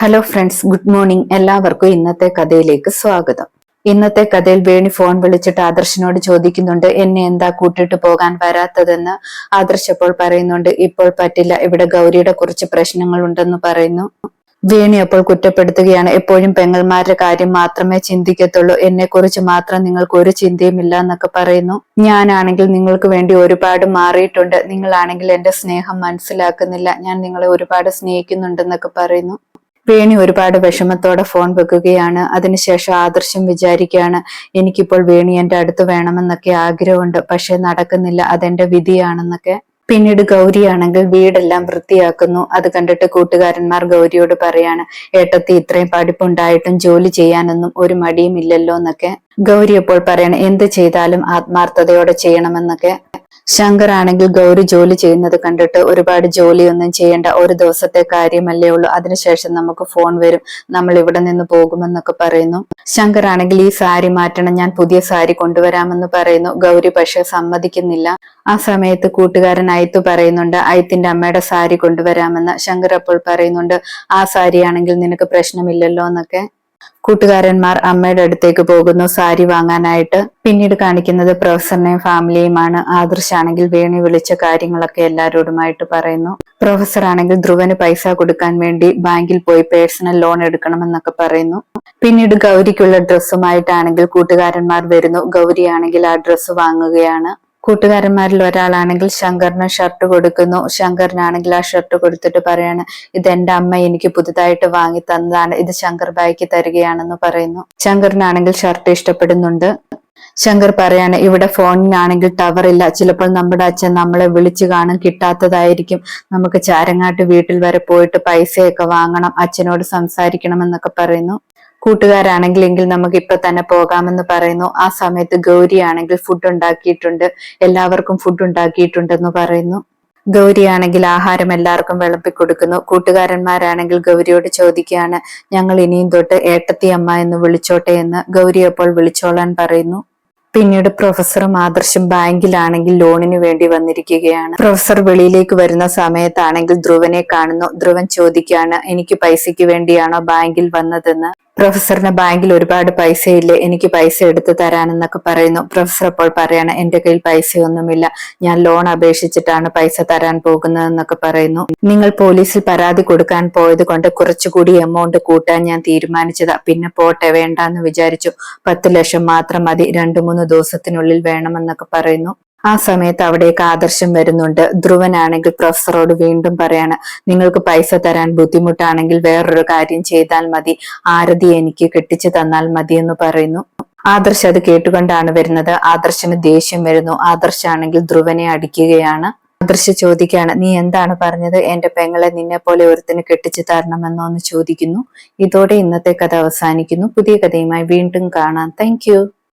Hello friends good morning എല്ലാവർക്കും ഇന്നത്തെ കഥയിലേക്ക് സ്വാഗതം. ഇന്നത്തെ കഥയിൽ വേണി ഫോൺ വിളിച്ചിട്ട് ആദർശിനോട് ചോദിക്കുന്നുണ്ട് എന്നെ എന്താ കൂട്ടിട്ട് പോകാൻ വരാത്തതെന്ന്? ആദർശ് അപ്പോൾ പറയുന്നുണ്ട് ഇപ്പോൾ പറ്റില്ല ഇവിടെ ഗൗരിയുടെ കുറച്ച് പ്രശ്നങ്ങൾ ഉണ്ടെന്ന് പറയുന്നു. വേണി അപ്പോൾ കുറ്റപ്പെടുത്തുകയാണ് എപ്പോഴും പെങ്ങന്മാരുടെ കാര്യം മാത്രമേ ചിന്തിക്കത്തുള്ളൂ എന്നെ കുറിച്ച് മാത്രം നിങ്ങൾക്ക് ഒരു ചിന്തയുമില്ല എന്നൊക്കെ പറയുന്നു. ഞാനാണെങ്കിൽ നിങ്ങൾക്ക് വേണ്ടി ഒരുപാട് മാറിയിട്ടുണ്ട് നിങ്ങളാണെങ്കിൽ എന്റെ സ്നേഹം മനസ്സിലാക്കുന്നില്ല ഞാൻ നിങ്ങളെ ഒരുപാട് സ്നേഹിക്കുന്നുണ്ടെന്നൊക്കെ പറയുന്നു. വേണി ഒരുപാട് വിഷമത്തോടെ ഫോൺ വെക്കുകയാണ്. അതിനുശേഷം ആദർശം വിചാരിക്കുകയാണ് എനിക്കിപ്പോൾ വേണി എന്റെ അടുത്ത് വേണമെന്നൊക്കെ ആഗ്രഹമുണ്ട് പക്ഷെ നടക്കുന്നില്ല അതെന്റെ വിധിയാണെന്നൊക്കെ. പിന്നീട് ഗൗരിയാണെങ്കിൽ വീടെല്ലാം വൃത്തിയാക്കുന്നു. അത് കണ്ടിട്ട് കൂട്ടുകാരന്മാർ ഗൗരിയോട് പറയാണ് ഏട്ടത്തി ഇത്രയും പഠിപ്പുണ്ടായിട്ടും ജോലി ചെയ്യാനൊന്നും ഒരു മടിയും ഇല്ലല്ലോ എന്നൊക്കെ. ഗൗരി അപ്പോൾ പറയണം എന്ത് ചെയ്താലും ആത്മാർത്ഥതയോടെ ചെയ്യണമെന്നൊക്കെ. ശങ്കർ ആണെങ്കിൽ ഗൗരി ജോലി ചെയ്യുന്നത് കണ്ടിട്ട് ഒരുപാട് ജോലിയൊന്നും ചെയ്യേണ്ട ഒരു ദിവസത്തെ കാര്യമല്ലേ ഉള്ളൂ. അതിനുശേഷം നമുക്ക് ഫോൺ വരും നമ്മൾ ഇവിടെ നിന്ന് പോകുമെന്നൊക്കെ പറയുന്നു. ശങ്കർ ആണെങ്കിൽ ഈ സാരി മാറ്റണം ഞാൻ പുതിയ സാരി കൊണ്ടുവരാമെന്ന് പറയുന്നു. ഗൗരി പക്ഷെ സമ്മതിക്കുന്നില്ല. ആ സമയത്ത് കൂട്ടുകാരൻ അയത്ത് പറയുന്നുണ്ട് അയത്തിന്റെ അമ്മയുടെ സാരി കൊണ്ടുവരാമെന്ന്. ശങ്കർ അപ്പോൾ പറയുന്നുണ്ട് ആ സാരിയാണെങ്കിൽ നിനക്ക് പ്രശ്നമില്ലല്ലോ എന്നൊക്കെ. കൂട്ടുകാരന്മാർ അമ്മയുടെ അടുത്തേക്ക് പോകുന്നു. സാരി വാങ്ങാനായിട്ട് പിന്നീട് കാണിക്കുന്നത് പ്രൊഫസറിനെയും ഫാമിലിയുമാണ് ആദർശാണെങ്കിൽ വേണി വിളിച്ച കാര്യങ്ങളൊക്കെ എല്ലാവരോടുമായിട്ട് പറയുന്നു. പ്രൊഫസർ ആണെങ്കിൽ ധ്രുവന് പൈസ കൊടുക്കാൻ വേണ്ടി ബാങ്കിൽ പോയി പേഴ്സണൽ ലോൺ എടുക്കണമെന്നൊക്കെ പറയുന്നു. പിന്നീട് ഗൗരിക്കുള്ള ഡ്രസ്സുമായിട്ടാണെങ്കിൽ കൂട്ടുകാരന്മാർ വരുന്നു. ഗൗരിയാണെങ്കിൽ ആ ഡ്രസ്സ് വാങ്ങുകയാണ്. കൂട്ടുകാരന്മാരിൽ ഒരാളാണെങ്കിൽ ശങ്കറിന് ഷർട്ട് കൊടുക്കുന്നു. ശങ്കറിനാണെങ്കിൽ ആ ഷർട്ട് കൊടുത്തിട്ട് പറയാണ് ഇത് എന്റെ അമ്മ എനിക്ക് പുതുതായിട്ട് വാങ്ങി തന്നതാണ്. ഇത് ശങ്കർ ബായിക്ക് തരികയാണെന്ന് പറയുന്നു. ശങ്കറിനാണെങ്കിൽ ഷർട്ട് ഇഷ്ടപ്പെടുന്നുണ്ട്. ശങ്കർ പറയാണ് ഇവിടെ ഫോണിനാണെങ്കിൽ ടവർ ഇല്ല. ചിലപ്പോൾ നമ്മുടെ അച്ഛൻ നമ്മളെ വിളിച്ചു കാണും. കിട്ടാത്തതായിരിക്കും. നമുക്ക് ചാരങ്ങാട്ട് വീട്ടിൽ വരെ പോയിട്ട് പൈസയൊക്കെ വാങ്ങണം. അച്ഛനോട് സംസാരിക്കണം എന്നൊക്കെ പറയുന്നു. കൂട്ടുകാരാണെങ്കിൽ എങ്കിൽ നമുക്ക് ഇപ്പൊ തന്നെ പോകാമെന്ന് പറയുന്നു. ആ സമയത്ത് ഗൗരി ആണെങ്കിൽ ഫുഡ് ഉണ്ടാക്കിയിട്ടുണ്ട്. എല്ലാവർക്കും ഫുഡ് ഉണ്ടാക്കിയിട്ടുണ്ടെന്ന് പറയുന്നു. ഗൗരിയാണെങ്കിൽ ആഹാരം എല്ലാവർക്കും വിളമ്പി കൊടുക്കുന്നു. കൂട്ടുകാരന്മാരാണെങ്കിൽ ഗൗരിയോട് ചോദിക്കുകയാണ് ഞങ്ങൾ ഇനിയും തൊട്ട് ഏട്ടത്തി അമ്മ എന്ന് വിളിച്ചോട്ടെ എന്ന് ഗൗരി അപ്പോൾ വിളിച്ചോളാൻ പറയുന്നു. പിന്നീട് പ്രൊഫസറും ആദർശും ബാങ്കിലാണെങ്കിൽ ലോണിന് വേണ്ടി വന്നിരിക്കുകയാണ്. പ്രൊഫസർ വെളിയിലേക്ക് വരുന്ന സമയത്താണെങ്കിൽ ധ്രുവനെ കാണുന്നു. ധ്രുവൻ ചോദിക്കുകയാണ് എനിക്ക് പൈസയ്ക്ക് വേണ്ടിയാണോ ബാങ്കിൽ വന്നതെന്ന്? പ്രൊഫസറിന് ബാങ്കിൽ ഒരുപാട് പൈസയില്ലേ? എനിക്ക് പൈസ എടുത്തു തരാനെന്നൊക്കെ പറയുന്നു. പ്രൊഫസർ അപ്പോൾ പറയാണ് എന്റെ കയ്യിൽ പൈസയൊന്നുമില്ല. ഞാൻ ലോൺ അപേക്ഷിച്ചിട്ടാണ് പൈസ തരാൻ പോകുന്നതെന്നൊക്കെ പറയുന്നു. നിങ്ങൾ പോലീസിൽ പരാതി കൊടുക്കാൻ പോയത് കൊണ്ട് കുറച്ചുകൂടി എമൗണ്ട് കൂട്ടാൻ ഞാൻ തീരുമാനിച്ചതാ. പിന്നെ പോട്ടെ വേണ്ടെന്ന് വിചാരിച്ചു. പത്ത് ലക്ഷം മാത്രം മതി. രണ്ടു മൂന്ന് ദിവസത്തിനുള്ളിൽ വേണമെന്നൊക്കെ പറയുന്നു. ആ സമയത്ത് അവിടേക്ക് ആദർശം വരുന്നുണ്ട്. ധ്രുവനാണെങ്കിൽ പ്രൊഫസറോട് വീണ്ടും പറയാണ് നിങ്ങൾക്ക് പൈസ തരാൻ ബുദ്ധിമുട്ടാണെങ്കിൽ വേറൊരു കാര്യം ചെയ്താൽ മതി. ആരതി എനിക്ക് കെട്ടിച്ചു തന്നാൽ മതി എന്ന് പറയുന്നു. ആദർശ് അത് കേട്ടുകൊണ്ടാണ് വരുന്നത്. ആദർശന് ദേഷ്യം വരുന്നു. ആദർശാണെങ്കിൽ ധ്രുവനെ അടിക്കുകയാണ്. ആദർശ് ചോദിക്കുകയാണ് നീ എന്താണ് പറഞ്ഞത്? എന്റെ പെങ്ങളെ നിന്നെ പോലെ ഒരുത്തിന് കെട്ടിച്ചു തരണമെന്നോ? എന്ന് ചോദിക്കുന്നു. ഇതോടെ ഇന്നത്തെ കഥ അവസാനിക്കുന്നു. പുതിയ കഥയുമായി വീണ്ടും കാണാം. താങ്ക്